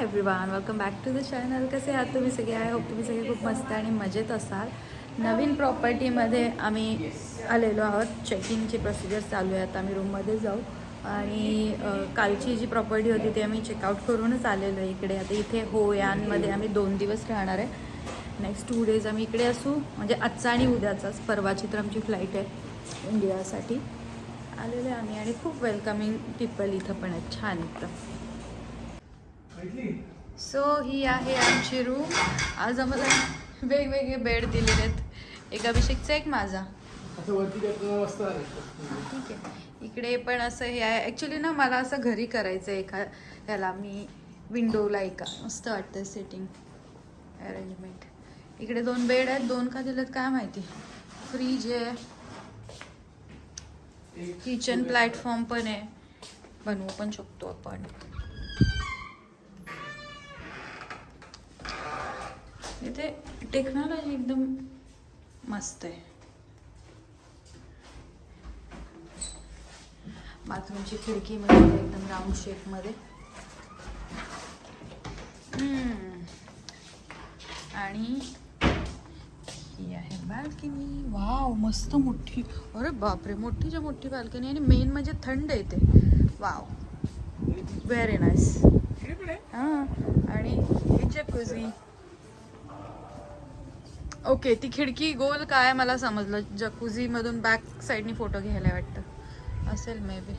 Hi everyone welcome back to the channel कसे आहात तुम्ही सगळे? आय होप तुम्ही सगळे खूप मस्त आणि मजेत असाल. नवीन प्रॉपर्टीमध्ये आम्ही आलेलो आहोत. चेकिंगची प्रोसिजर चालू आहे आता आम्ही रूममध्ये जाऊ. आणि कालची जी प्रॉपर्टी होती ती आम्ही चेकआउट करूनच आलेलो आहे इकडे. आता इथे हो यानमध्ये आम्ही दोन दिवस राहणार आहे. नेक्स्ट टू डेज आम्ही इकडे असू. म्हणजे आजचा आणि उद्याचाच परवाची तर आमची फ्लाईट आहे इंडियासाठी. आलेलो आहे आम्ही आणि खूप वेलकमिंग पीपल इथं पण आहेत. छान एकदम. सो ही आहे आमची रूम आज आम्हाला वेगवेगळे बेड दिलेले आहेत. एक अभिषेकचा एक माझा. ठीक आहे. इकडे पण असं हे आहे. ॲक्च्युली ना मला असं घरी करायचं आहे एका ह्याला. मी विंडोला एका. मस्त वाटतं सेटिंग अरेंजमेंट इकडे दोन बेड आहेत. दोन का दिलेत काय माहिती? फ्रीज आहे. किचन प्लॅटफॉर्म पण आहे. बनवू पण शकतो आपण. इथे टेक्नॉलॉजी एकदम मस्त आहे. बाथरूमची खिडकी म्हणजे एकदम राऊंड शेपमध्ये. आणि ही आहे बाल्कनी वाव मस्त मोठी. अरे बापरे मोठीच्या मोठी बाल्कनी आणि मेन म्हणजे थंड येते वाव व्हेरी नाईस हां. आणि ही जकुझी ओके ती खिडकी गोल काय मला समजलं. जकुझी मधून बॅक साईडनी फोटो घ्यायला वाटतं. असेल मे बी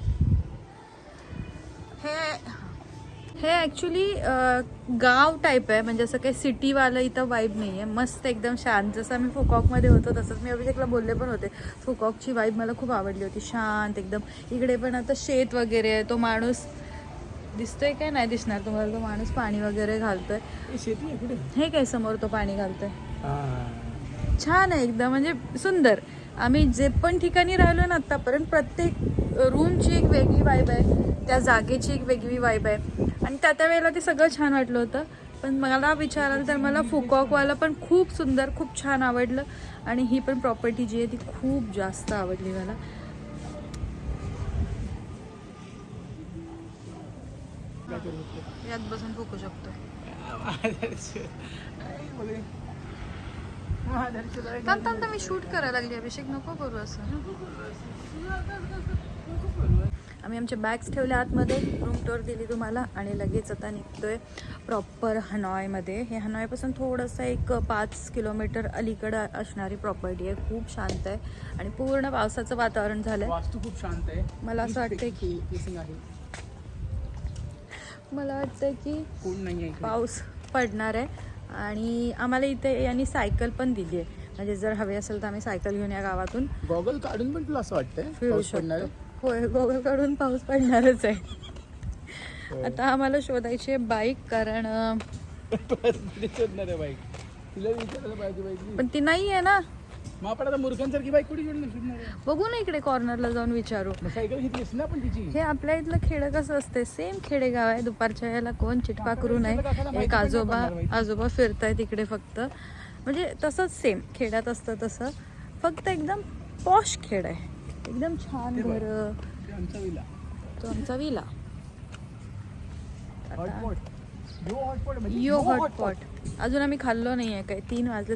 हे हे ॲक्च्युली गाव टाईप आहे. म्हणजे असं काही सिटीवालं इथं वाईब नाही आहे मस्त एकदम शांत. जसं आम्ही फुकॉकमध्ये होतो तसंच मी अभिषेकला बोलले पण होते. फुकॉकची वाईब मला खूप आवडली होती. शांत एकदम. इकडे पण आता शेत वगैरे आहे. तो माणूस दिसतोय काय? नाही दिसणार तुम्हाला. तो माणूस पाणी वगैरे घालतोय. हे काय समोर तो पाणी घालतोय. छान आहे एकदम. म्हणजे सुंदर. आम्ही जे पण ठिकाणी राहिलो ना आत्तापर्यंत प्रत्येक रूमची एक वेगळी वाईब आहे. त्या जागेची एक वेगळी वाईब आहे. आणि त्या त्या वेळेला ते सगळं छान वाटलं होतं. पण मला विचाराल तर मला फुकॉकवाला पण खूप सुंदर खूप छान आवडलं. आणि ही पण प्रॉपर्टी जी आहे ती खूप जास्त आवडली मला. यात बसून फुकू शकतो. थांब थांब मी शूट करायला लागली. अभिषेक नको करू असं. आम्ही आमचे बॅग्स ठेवल्या आतमध्ये. रूम टूर दिली तुम्हाला आणि लगेच आता निघतोय प्रॉपर हनॉयमध्ये. हे हनॉयपासून थोडंसं एक पाच किलोमीटर अलीकडं असणारी प्रॉपर्टी आहे. खूप शांत आहे. आणि पूर्ण पावसाचं वातावरण झालं खूप शांत आहे. मला असं वाटतंय की- मला वाटतं की. पाऊस पडणार आहे. आणि आम्हाला इथे यांनी सायकल पण दिली आहे. म्हणजे जर हवे असेल तर आम्ही सायकल घेऊन या गावातून. गॉगल काढून पण तुला असं वाटतंय? होय गोव्याकडून पाऊस पडणारच आहे. आहे? आता आम्हाला शोधायची आहे बाईक कारण बाईक. पण ती नाही आहे ना. मग आपण आता मूर्खांसारखी बाईक कुठे शोधणार शोधणार आहे? बघू ना इकडे कॉर्नरला जाऊन विचारू. मग सायकल घेतलीस ना पण तिची? हे आपल्या इथलं खेडं कसं असते सेम खेडेगाव आहे. दुपारच्या वेळेला कोण चिटपा करू नये? एक आजोबा आजोबा फिरतायत इकडे फक्त. म्हणजे तसंच सेम खेड्यात असतं तसं. फक्त एकदम पॉश खेड आहे. एकदम छान ते. घर. ते आमचा विला. तो आमचा विला. हॉटपॉट यो हॉटपॉट म्हणजे यो यो हॉटपॉट अजून आम्ही खाल्लो नाही आहे काय. तीन वाजले.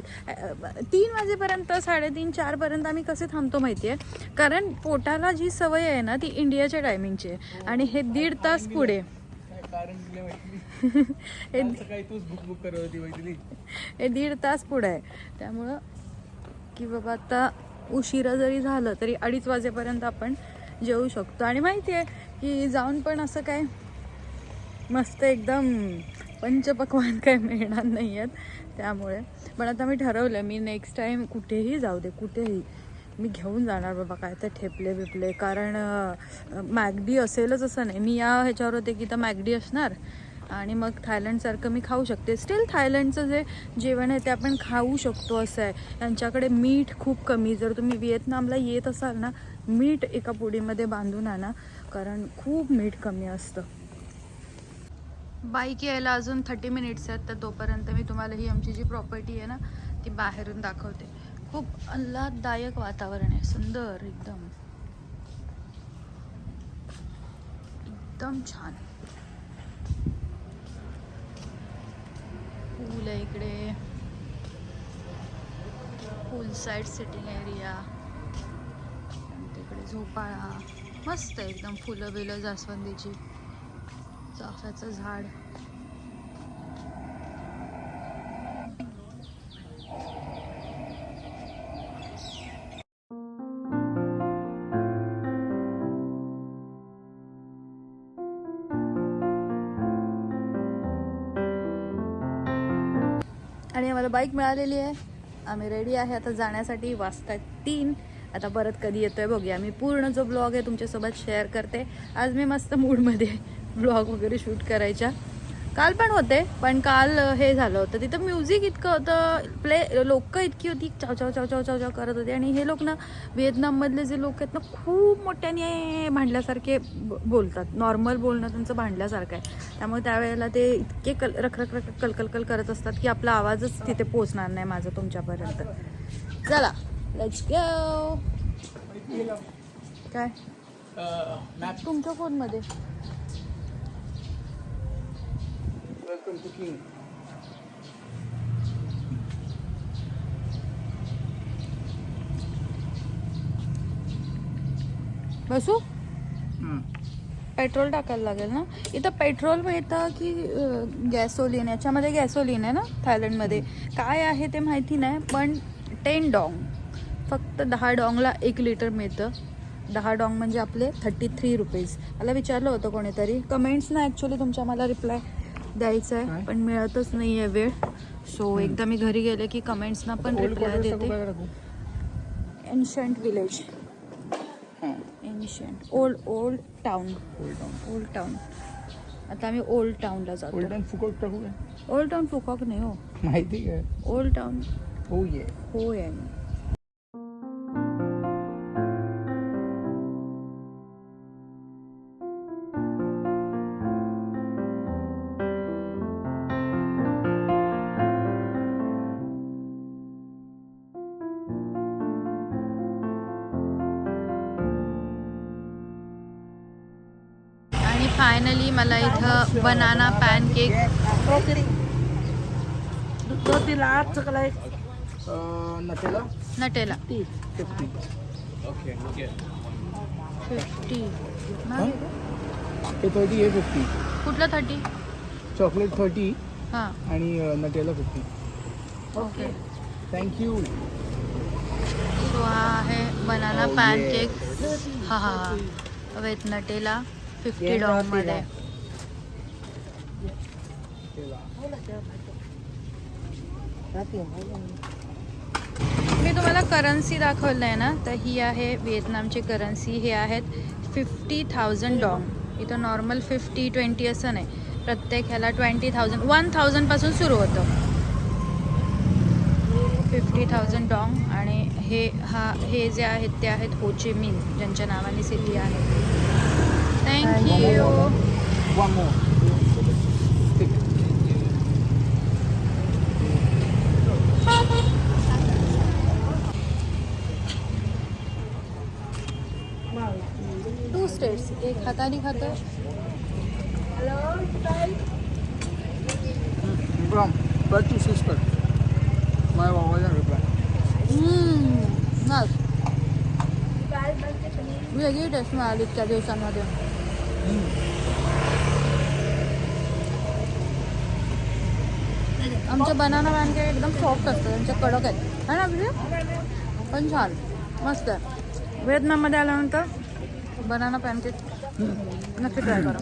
तीन वाजेपर्यंत साडेतीन चारपर्यंत आम्ही कसे थांबतो माहिती आहे कारण पोटाला जी सवय आहे ना ती इंडियाच्या टायमिंगची आहे. आणि हे दीड तास पुढे. हे हे दीड तास पुढे आहे. त्यामुळं की बाबा आता उशिरा जरी झालं तरी अडीच वाजेपर्यंत आपण जेवू शकतो. आणि माहिती आहे की जाऊन पण असं काय मस्त एकदम पंचपक्वान काय मिळणार नाही आहेत त्यामुळे. पण आता मी ठरवलं मी नेक्स्ट टाईम कुठेही जाऊ दे कुठेही. मी घेऊन जाणार बाबा काय तर ठेपले बिपले. कारण मॅगडी असेलच असं नाही. मी या ह्याच्यावर होते की तर मॅगडी असणार आणि मग थायलंडसारखं मी खाऊ शकते. स्टील थायलंडचं जे जेवण आहे ते आपण खाऊ शकतो असं आहे. त्यांच्याकडे मीठ खूप कमी. जर तुम्ही व्हिएतनामला येत असाल ना मीठ एका पुडीमध्ये बांधून आणा. कारण खूप मीठ कमी असतं. बाईक यायला अजून थर्टी मिनिट्स आहेत तर तोपर्यंत मी तुम्हाला ही आमची जी प्रॉपर्टी आहे ना ती बाहेरून दाखवते. खूप आल्हाददायक वातावरण आहे. सुंदर एकदम. एकदम छान. पूल आहे इकडे. पूल साईड सिटिंग एरिया तिकडे झोपाळा. मस्त आहे एकदम फुलं बिलं जास्वंदीची. चाफ्याचं झाड. आणि आम्हाला बाईक मिळालेली आहे. आम्ही रेडी आहे आता जाण्यासाठी. वाजता तीन. आता परत कधी येतोय बघूया. मी पूर्ण जो ब्लॉग आहे तुमच्यासोबत शेअर करते. आज मी मस्त मूडमध्ये ब्लॉग वगैरे शूट करायच्या. काल पण होते पण काल हे झालं होतं. तिथं म्युझिक इतकं होतं प्ले लोक इतकी होती चाव चाव चाव चाव चाव चाव करत होते. आणि हे लोक ना व्हिएतनाममधले जे लोक आहेत ना खूप मोठ्याने भांडल्यासारखे बोलतात. नॉर्मल बोलणं त्यांचं भांडल्यासारखं आहे. त्यामुळे त्यावेळेला ते इतके कल रख रख रख कलकल करत असतात की आपला आवाजच तिथे पोचणार नाही माझा तुमच्यापर्यंत. चला लेट्स गो काय? तुमच्या फोनमध्ये. वेलकम टू किंग बसू? पेट्रोल टाकायला लागेल ना? इथं पेट्रोल मिळतं की गॅसोलिन याच्यामध्ये गॅसोलिन आहे ना थायलंडमध्ये. काय आहे ते माहिती नाही पण टेन डॉंग फक्त दहा डॉंगला एक लिटर मिळतं. दहा डॉंग म्हणजे आपले थर्टी थ्री रुपीज मला विचारलं होतं कोणीतरी. कमेंट्स ना ॲक्च्युली तुमच्या मला रिप्लाय द्यायचा आहे? पण मिळतच नाही आहे वेळ सो एकदा मी घरी गेले की कमेंट्सना पण रिप्लाय देते. एन्शंट विलेज हां. Ancient old old town old town old town आता आम्ही ओल्ड टाउनला जातो. ओल्ड टाउन फुकट टाकू ओल्ड टाउन फुकॉक नाही हो. माहिती काय ओल्ड टाउन हो ये. हो आहे banana pancake Nutella? Nutella. Fifty fifty हे थर्टी हे फिफ्टी कुठलं थर्टी चॉकलेट थर्टी हां. आणि Nutella fifty okay thank you so हा आहे बनाना Oh, पॅनकेक हा हा हा. विथ नटेला फिफ्टी डॉंगमध्ये मी तुम्हाला करन्सी दाखवलं आहे ना तर ही आहे व्हिएतनामची करन्सी हे आहेत फिफ्टी थाउजंड डॉंग इथं नॉर्मल फिफ्टी ट्वेंटी असं नाही. प्रत्येक ह्याला ट्वेंटी थाउजंड वन थाउजंडपासून सुरू होतं. फिफ्टी थाउजंड डॉंग आणि हे हा हे जे आहेत ते आहेत होचे मिन ज्यांच्या नावाने सिटी आहे. Thank you one more two states एक हाताने खातं. बट टू सिस्टर माझ्या बाबाचा रिप्लाय मग. वेगळी टेस्ट मिळाली इतक्या दिवसांमध्ये. आमचे बनाना पॅनकेक एकदम सॉफ्ट असतात त्यांचे कडक आहेत. है ना तुझे पण छान. मस्त. आहे व्हिएतनाममध्ये आल्यानंतर बनाना पॅनकेक નક્કી ટ્રાય કરો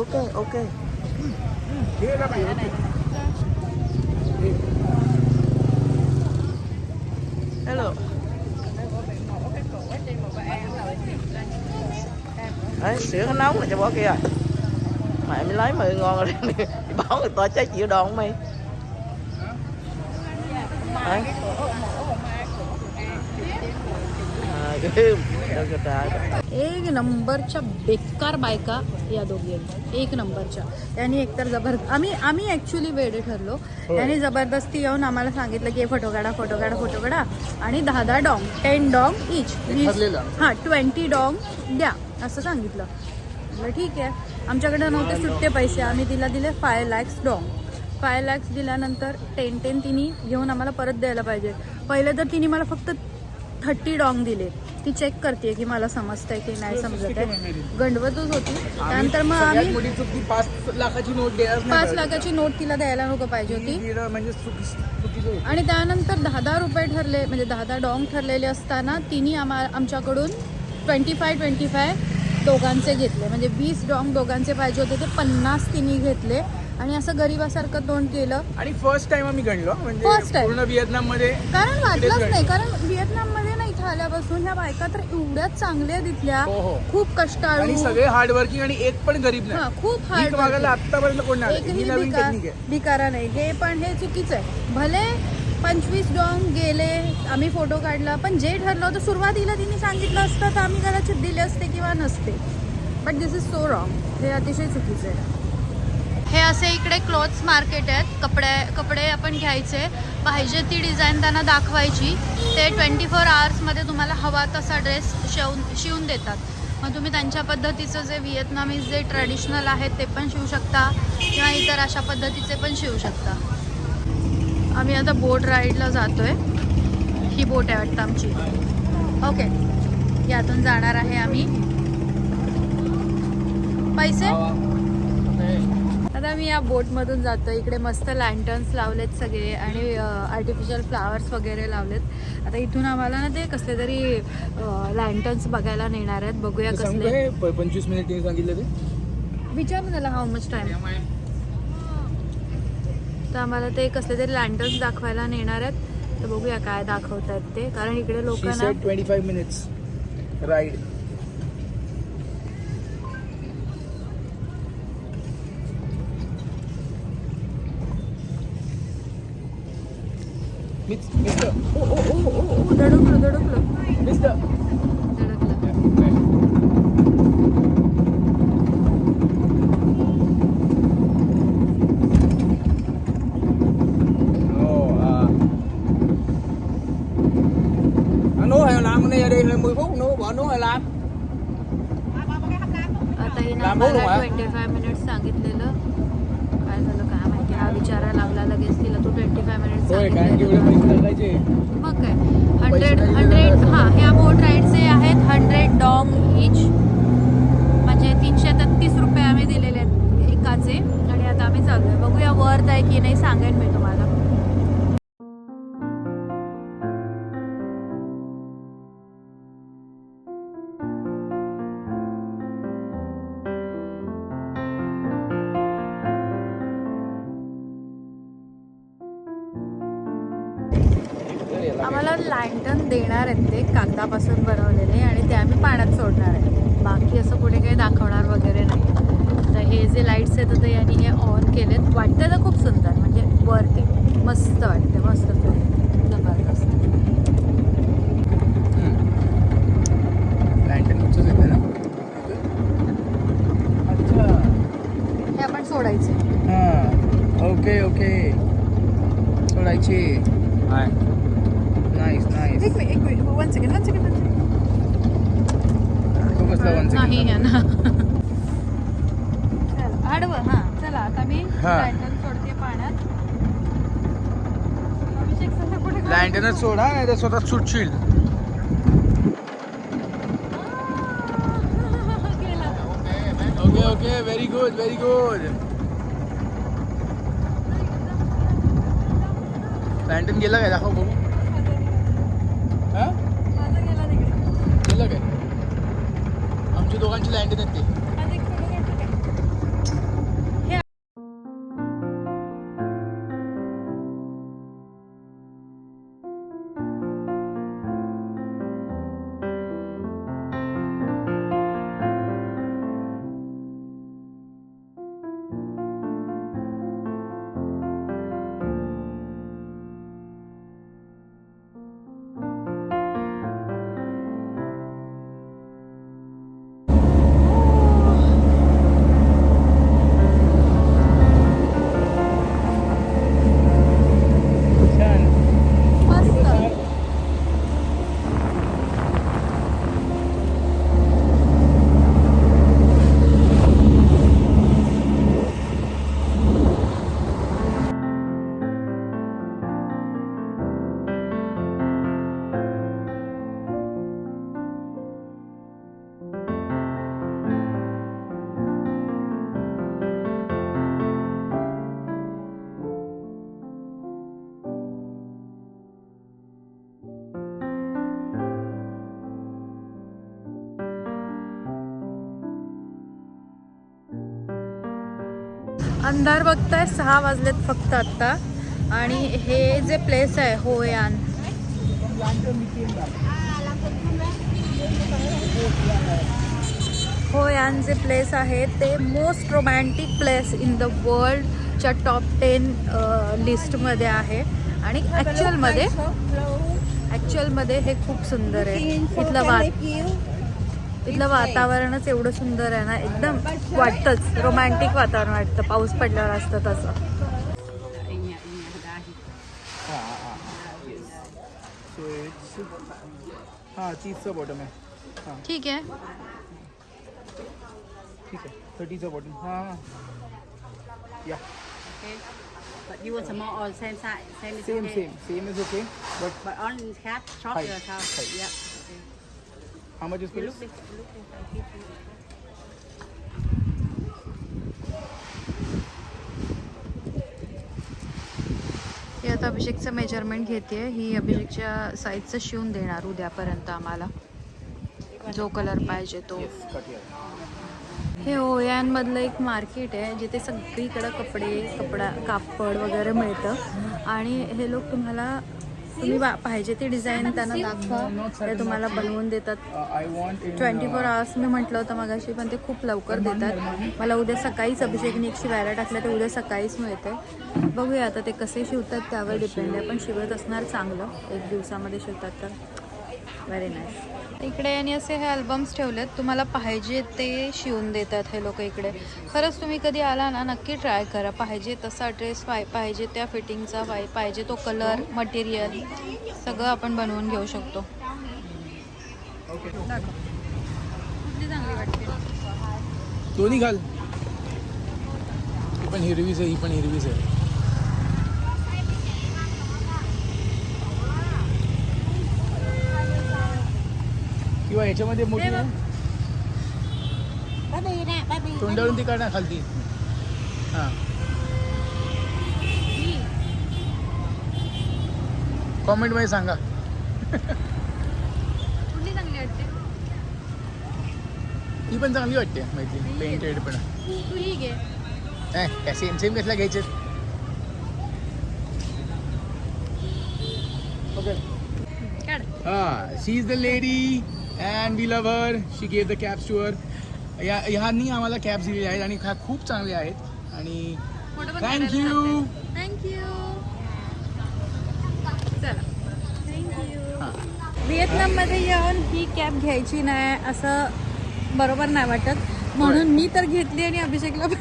okay okay hello, đấy sữa nó nóng là cho bỏ kia mẹ mới lấy mười ngon rồi báo người ta cháy chịu đòn mày đấy. एक नंबरच्या बेकार बायका या दोघी एक नंबरच्या. त्यांनी एकतर जबरदस्त आम्ही आम्ही ॲक्च्युली वेडे ठरलो. त्यांनी जबरदस्ती येऊन आम्हाला सांगितलं की हे फोटो काढा फोटो काढा फोटो काढा आणि दहा दहा डॉंग टेन डॉंग इच ठरलेलं. हां ट्वेंटी डॉंग द्या असं सांगितलं. म्हटलं ठीक आहे. आमच्याकडे नव्हते सुट्टे पैसे. आम्ही तिला दिले five lakhs dong. Five lakhs दिल्यानंतर टेन टेन तिने घेऊन आम्हाला परत द्यायला पाहिजे. पहिले तर तिने मला फक्त थर्टी डॉंग दिले. ती चेक करते की मला समजतंय की नाही समजत आहे गंडवतच होती. त्यानंतर मग आम्ही पाच लाखाची नोट पाच लाखाची नोट तिला द्यायला नको पाहिजे होती. म्हणजे. आणि त्यानंतर दहा दहा रुपये ठरले म्हणजे दहा दहा डॉंग ठरलेले असताना तिने आम्हा आमच्याकडून ट्वेंटी फाय ट्वेंटी फाय दोघांचे घेतले. म्हणजे वीस डॉंग दोघांचे पाहिजे होते ते पन्नास तिने घेतले. आणि असं गरीबासारखं तोंड केलं. आणि फर्स्ट टाइम आम्ही गणलो First म्हणजे. पूर्ण व्हिएतनाममध्ये कारण वाटलंच नाही कारण व्हिएतनाममध्ये ना इथं आल्यापासून ह्या बायका तर एवढ्याच चांगल्या दिसल्या हो, हो. खूप कष्टाळू. आणि सगळे हार्डवर्किंग आणि एक पण गरीब हा नाही खूप हार्ड मागायला आतापर्यंत कोण नाही आलं. एकही ही नवीन भिका टेक्निक आहे. भिकारा नाही. हे पण हे चुकीचं आहे. भले पंचवीस डॉंग गेले आम्ही फोटो काढला पण जे ठरलं होतं सुरुवातीला तिने सांगितलं असतं तर आम्ही कदाचित दिले असते किंवा नसते. But this is so wrong हे अतिशय चुकीचं आहे. हे असे इकडे क्लोथ्स मार्केट आहेत. कपडे कपडे आपण घ्यायचे. पाहिजे ती डिझाईन त्यांना दाखवायची. ते ट्वेंटी फोर आवर्समध्ये तुम्हाला हवा तसा ड्रेस शिवून शिवून देतात. मग तुम्ही त्यांच्या पद्धतीचं जे व्हिएतनामीज जे ट्रेडिशनल आहेत ते पण शिवू शकता किंवा इतर अशा पद्धतीचे पण शिवू शकता. आम्ही आता बोट राईडला जातो आहे ही बोट आहे वाटतं आमची. ओके यातून जाणार आहे आम्ही. पैसे? आता मी या बोटमधून जातो इकडे मस्त लँटर्न्स लावलेत सगळे आणि आर्टिफिशियल फ्लावर्स वगैरे लावलेत. आता इथून आम्हाला ना ते कसले तरी लँटर्न्स बघायला नेणार आहेत. बघूया कसले. पंचवीस मिनिट तिने सांगितलं ते. विचार ना त्याला हाऊ मच टाइम तर आम्हाला ते कसले तरी लँटर्न्स दाखवायला नेणार आहेत. तर बघूया काय दाखवत आहेत ते. कारण इकडे लोक शी ना said twenty five minutes ride hay làm आता हिनं लांब होऊ मला नका. ट्वेंटी फाय मिनिट्स सांगितलेलं काय झालं काय माहिती हा विचारायला लागला लगेच तिला तू ट्वेंटी फाय टाकायचे मग काय? हंड्रेड हंड्रेड हां ह्या बोट राईडचे आहेत हंड्रेड डॉंग इच म्हणजे तीनशे तेहतीस रुपये आम्ही दिलेले आहेत एकाचे. आणि आता आम्ही चाललोय. बघूया वर्थ आहे की नाही सांगेन मी तुम्हाला. ते कागदापासून बनवलेले आणि ते आम्ही पाण्यात सोडणार आहे. बाकी असं कुठे काही दाखवणार वगैरे नाही. तर हे जे लाईट्स आहेत तर यांनी हे ऑन केलेत. वाटतं तर खूप सुंदर म्हणजे वरती मस्त वाटते मस्त जबरदस्त. हे आपण सोडायचे. हां ओके ओके सोडायची. हाय नाईस नाईस एक मिनिट एक minute one second one second one तो कसला वन नाही आहे ना चला आडवं हां चला आता मी हां. सोडते पाण्यात. अभिषेक सध्या कुठे गेला? लँटनच सोडा नाही तर स्वतः सुटशील. गेला. Okay okay very good very good lantern गेला काय? दाखव बघू. हा? गेला काय? आमच्या दोघांची लँटन आहेत अंधार बघताय सहा वाजलेत फक्त आत्ता आणि हे जे प्लेस आहे होयान. होयान जे प्लेस आहे ते most romantic place in the वर्ल्डच्या top ten लिस्टमध्ये आहे. आणि ॲक्च्युअलमध्ये ॲक्च्युअलमध्ये हे खूप सुंदर आहे. इथलं वा इथलं वातावरणच एवढं सुंदर आहे ना एकदम वाटतंच. रोमॅन्टिक वातावरण वाटतं. पाऊस पडल्यावर असतं तसं. हां हां हां हां बॉटम आहे. हां. ठीक आहे. ठीक आहे. थर्टीचं बॉटम हां हां. या. Okay. But you want some more on same side, same is same okay. Same same is okay but But on cap, short Height. your top. Height. Yeah. Look big, I keep you. ही आता अभिषेकचं measurement घेते ही अभिषेकच्या साईजचं शिवून देणार उद्यापर्यंत आम्हाला. जो colour पाहिजे तो. हे ओयांमधलं एक मार्केट आहे जिथे सगळीकडं कपडे कपडा कापड वगैरे मिळतं. आणि हे लोक तुम्हाला तुम्ही पाहिजे ती डिझाईन त्यांना दाखवा. ते तुम्हाला बनवून देतात. ट्वेंटी फोर आवर्स मी म्हटलं होतं मगाशी पण ते खूप लवकर देतात. मला उद्या सकाळीच अभिषेकने एक शिवायला टाकलं ते उद्या सकाळीच मिळते. बघूया आता ते कसे शिवतात त्यावर डिपेंड आहे. पण शिवत असणार चांगलं. एक दिवसामध्ये शिवतात तर. व्हेरी नाईस इकडे आणि असे हे अल्बम्स ठेवलेत. तुम्हाला पाहिजे ते शिवून देतात हे लोक इकडे. खरंच तुम्ही कधी आला ना नक्की ट्राय करा. पाहिजे तसा ड्रेस पाय पाहिजे त्या फिटिंगचा पाय पाहिजे तो कलर मटेरियल सगळं आपण बनवून घेऊ शकतो. कुठली चांगली वाटते. दोन्ही घाल. ही पण हिरवीच आहे ही पण हिरवीच आहे. किंवा ह्याच्यामध्ये मोठी. तोंडावरून ती काढणार खालती. हां. कॉमेंटमध्ये सांगा. कुठली चांगली वाटते? ती पण चांगली वाटते माहिती पेंटेड पण. तू ही घे. काय सेम सेम कसल्या घ्यायचे? ओके हा she is the lady and we love her she gave the cabs to her या ह्यांनी आम्हाला कॅब्स दिलेल्या आहेत आणि ह्या खूप चांगल्या आहेत. आणि थँक्यू थँक्यू चला. थँक्यू व्हिएतनाममध्ये येऊन ही कॅब घ्यायची नाही असं बरोबर नाही वाटत. म्हणून मी तर घेतली आणि अभिषेकला पण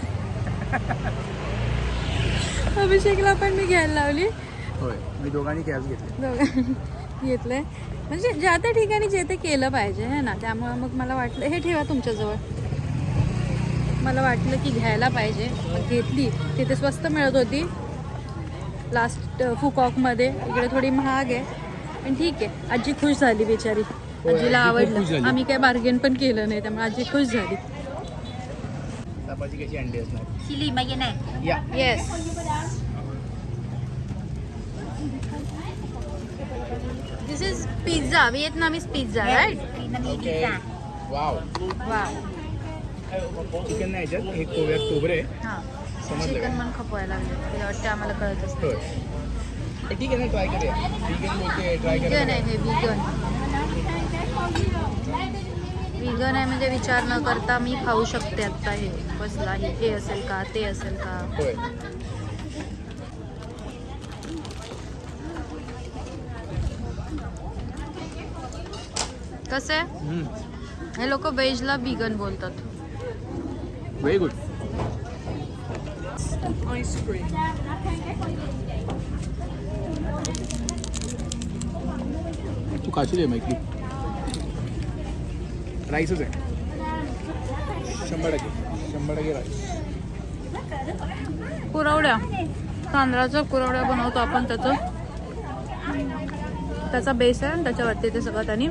अभिषेकला पण मी घ्यायला लावली. होय. मी दोघांनी कॅब्स घेतले. दोघांनी घेतलंय म्हणजे ज्या त्या ठिकाणी जे ते केलं पाहिजे है ना? त्यामुळं मग मला वाटलं हे ठेवा तुमच्याजवळ. मला वाटलं की घ्यायला पाहिजे. मग घेतली. तिथे स्वस्त मिळत होती. लास्ट फुकॉकमध्ये. इकडे थोडी महाग आहे. पण ठीक आहे. आजी खुश झाली बिचारी. आजीला आवडलं. आम्ही काय बार्गेन पण केलं नाही. त्यामुळे आजी खुश झाली. तपाची कशी अंडी असणार? Chili this is pizza Vietnamese pizza right Vietnamese okay pizza. Wow वा चिकन नाही याच्यात हे कोव्यात खोबरे आहे. हां. समजलं चिकन का? पण खपवायला लागले. ते वाटते आम्हाला कळतच होय. पण ठीक आहे ना ट्राय करूया. विगन बोलते ट्राय आहे हे विगन विगन आहे म्हणजे विचार न करता मी खाऊ शकते आत्ता हे. बसला हे. हे असेल का ते असेल का? होय. कसं आहे? हे लोक व्हेजला विगन बोलतात. व्हेरी गुड तू खाशील आहे माहिती राईसच आहे. शंभर टक्के. शंभर टक्के राईस कुरवड्या तांदळाच्या कुरवड्या बनवतो आपण त्याचं. त्याचा बेस आहे आणि त्याच्यावरती ते सगळं त्यांनी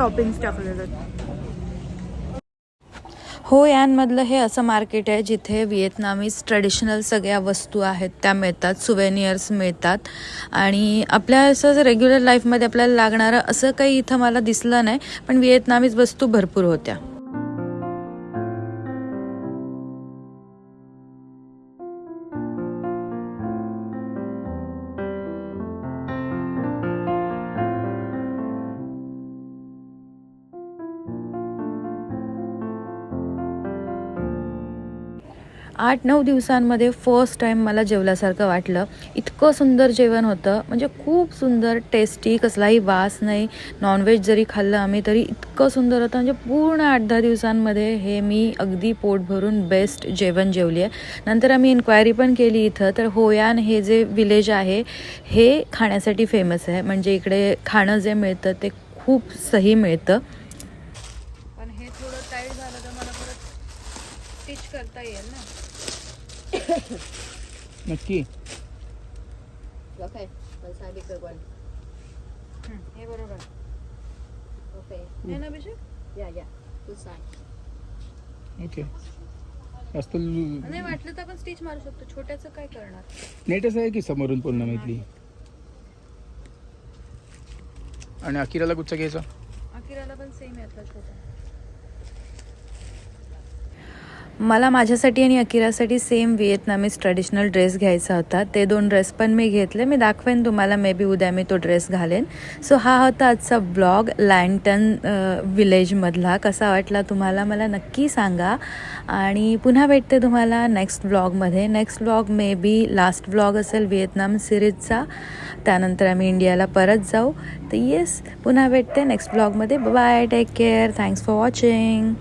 टॉपिंग्स टाकलेले आहेत हो यांमधलं हे असं मार्केट आहे जिथे व्हिएतनामीज ट्रेडिशनल सगळ्या वस्तू आहेत त्या मिळतात सुवेनियर्स मिळतात. आणि आपल्या असं रेग्युलर लाईफमध्ये आपल्याला लागणारं असं काही इथं मला दिसलं नाही पण व्हिएतनामीज वस्तू भरपूर होत्या. आठ नऊ दिवसांमध्ये फर्स्ट टाईम मला जेवल्यासारखं वाटलं. इतकं सुंदर जेवण होतं. म्हणजे खूप सुंदर टेस्टी कसलाही वास नाही. नॉनव्हेज जरी खाल्लं आम्ही तरी इतकं सुंदर होतं. म्हणजे पूर्ण आठ दहा दिवसांमध्ये हे मी अगदी पोट भरून बेस्ट जेवण जेवली आहे नंतर आम्ही इन्क्वायरी पण केली इथं. तर होयान हे जे विलेज आहे हे खाण्यासाठी फेमस आहे. म्हणजे इकडे खाणं जे मिळतं ते खूप सही मिळतं. पण हे थोडं टाईट झालं तर मला परत स्टिच करता येईल ना? नक्की. Okay, have a good one. हे बरोबर. Okay. आहे ना Abhishek? Yeah, yeah. Good side. Okay जास्त नाही वाटलं तर आपण स्टिच मारू शकतो. छोट्याचं काय करणार? नेटच आहे की समोरून पूर्ण मैत्री आणि अकिराला कुठचा घ्यायचा? अकिराला पण सेम यातला छोटा. मला माझ्यासाठी आणि अकिरासाठी सेम व्हिएतनामीज ट्रेडिशनल ड्रेस घ्यायचा होता. ते दोन ड्रेस पण मी घेतले. मी दाखवेन तुम्हाला मे बी उद्या मी तो ड्रेस घालेन. सो हा होता आजचा ब्लॉग लँटन विलेजमधला कसा वाटला तुम्हाला मला नक्की सांगा. आणि पुन्हा भेटते तुम्हाला नेक्स्ट ब्लॉगमध्ये next blog may be last blog असेल व्हिएतनाम सिरीजचा त्यानंतर आम्ही इंडियाला परत जाऊ. तर येस पुन्हा भेटते नेक्स्ट ब्लॉगमध्ये bye take care thanks for watching